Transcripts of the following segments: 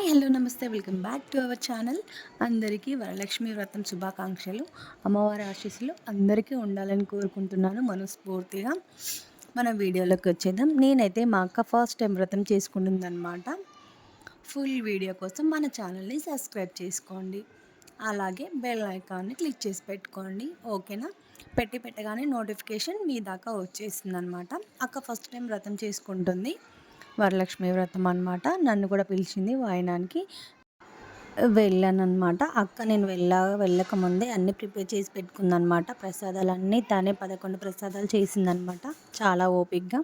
Hi hello నమస్తే. Welcome back to our channel. అందరికీ వరలక్ష్మి వ్రతం శుభాకాంక్షలు. అమ్మవారి ఆశీస్సులు అందరికీ ఉండాలని కోరుకుంటున్నాను మనస్ఫూర్తిగా. మన వీడియోలోకి వచ్చేద్దాం. నేనైతే మా అక్క ఫస్ట్ టైం వ్రతం చేసుకుంటుందన్నమాట. ఫుల్ వీడియో కోసం మన ఛానల్ని సబ్స్క్రైబ్ చేసుకోండి. అలాగే బెల్ ఐకాన్ని క్లిక్ చేసి పెట్టుకోండి. ఓకేనా? పెట్టి పెట్టగానే నోటిఫికేషన్ మీ దాకా వచ్చేసింది అనమాట అక్క ఫస్ట్ టైం వ్రతం చేసుకుంటుంది. వరలక్ష్మి వ్రతం అనమాట నన్ను కూడా పిలిచింది వాయనానికి. వెళ్ళాను అనమాట అక్క నేను వెళ్ళ వెళ్ళక ముందే అన్నీ ప్రిపేర్ చేసి పెట్టుకుందనమాట ప్రసాదాలు అన్నీ తనే పదకొండు ప్రసాదాలు చేసిందనమాట చాలా ఓపిక్గా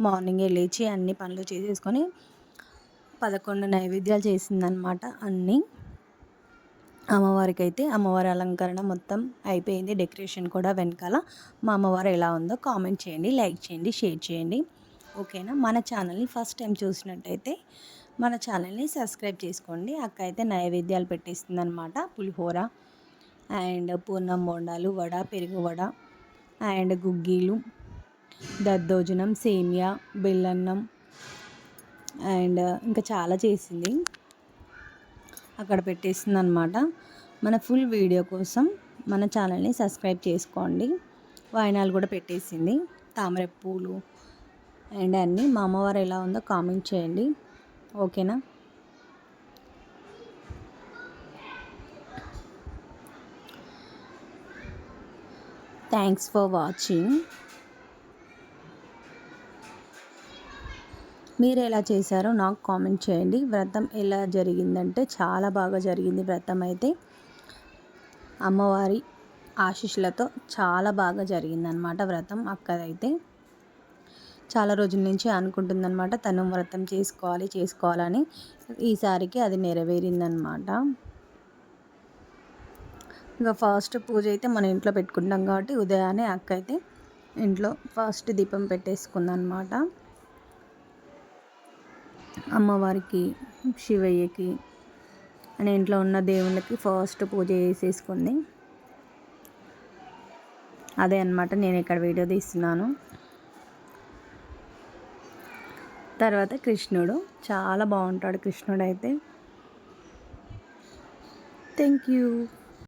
మార్నింగే లేచి అన్ని పనులు చేసేసుకొని పదకొండు నైవేద్యాలు చేసిందనమాట అన్నీ. అమ్మవారికి అయితే అమ్మవారి అలంకరణ మొత్తం అయిపోయింది. డెకరేషన్ కూడా వెనకాల మా అమ్మవారు ఎలా ఉందో కామెంట్ చేయండి లైక్ చేయండి షేర్ చేయండి. ఓకేనా? మన ఛానల్ని ఫస్ట్ టైం చూసినట్టయితే మన ఛానల్ని సబ్స్క్రైబ్ చేసుకోండి. అక్క అయితే నైవేద్యాలు పెట్టిస్తుంది అనమాట పులిహోర అండ్ పూర్ణం బొండాలు వడ పెరుగు వడ అండ్ గుగ్గీలు దద్దోజనం సేమియా బెల్లన్నం అండ్ ఇంకా చాలా చేసింది. అక్కడ పెట్టేస్తుంది అనమాట మన ఫుల్ వీడియో కోసం మన ఛానల్ని సబ్స్క్రైబ్ చేసుకోండి. వాయినాలు కూడా పెట్టేసింది. తామర పూలు అండ్ అన్నీ మా అమ్మవారు ఎలా ఉందో కామెంట్ చేయండి. ఓకేనా? థ్యాంక్స్ ఫర్ వాచింగ్ మీరు ఎలా చేశారో నాకు కామెంట్ చేయండి. వ్రతం ఎలా జరిగిందంటే చాలా బాగా జరిగింది వ్రతం అయితే. అమ్మవారి ఆశీస్సులతో చాలా బాగా జరిగిందనమాట వ్రతం అక్కదైతే చాలా రోజుల నుంచి అనుకుంటుందన్నమాట. తను వ్రతం చేసుకోవాలి చేసుకోవాలని ఈసారికి అది నెరవేరిందనమాట ఇంకా ఫస్ట్ పూజ అయితే మన ఇంట్లో పెట్టుకుంటాం కాబట్టి ఉదయాన్నే అక్క అయితే ఇంట్లో ఫస్ట్ దీపం పెట్టేసుకుందనమాట అమ్మవారికి శివయ్యకి అని ఇంట్లో ఉన్న దేవుళ్ళకి ఫస్ట్ పూజ చేసేసుకుంది. అదే అనమాట నేను ఇక్కడ వీడియో తీస్తున్నాను. తర్వాత కృష్ణుడు. చాలా బాగుంటాడు కృష్ణుడు అయితే థ్యాంక్ యూ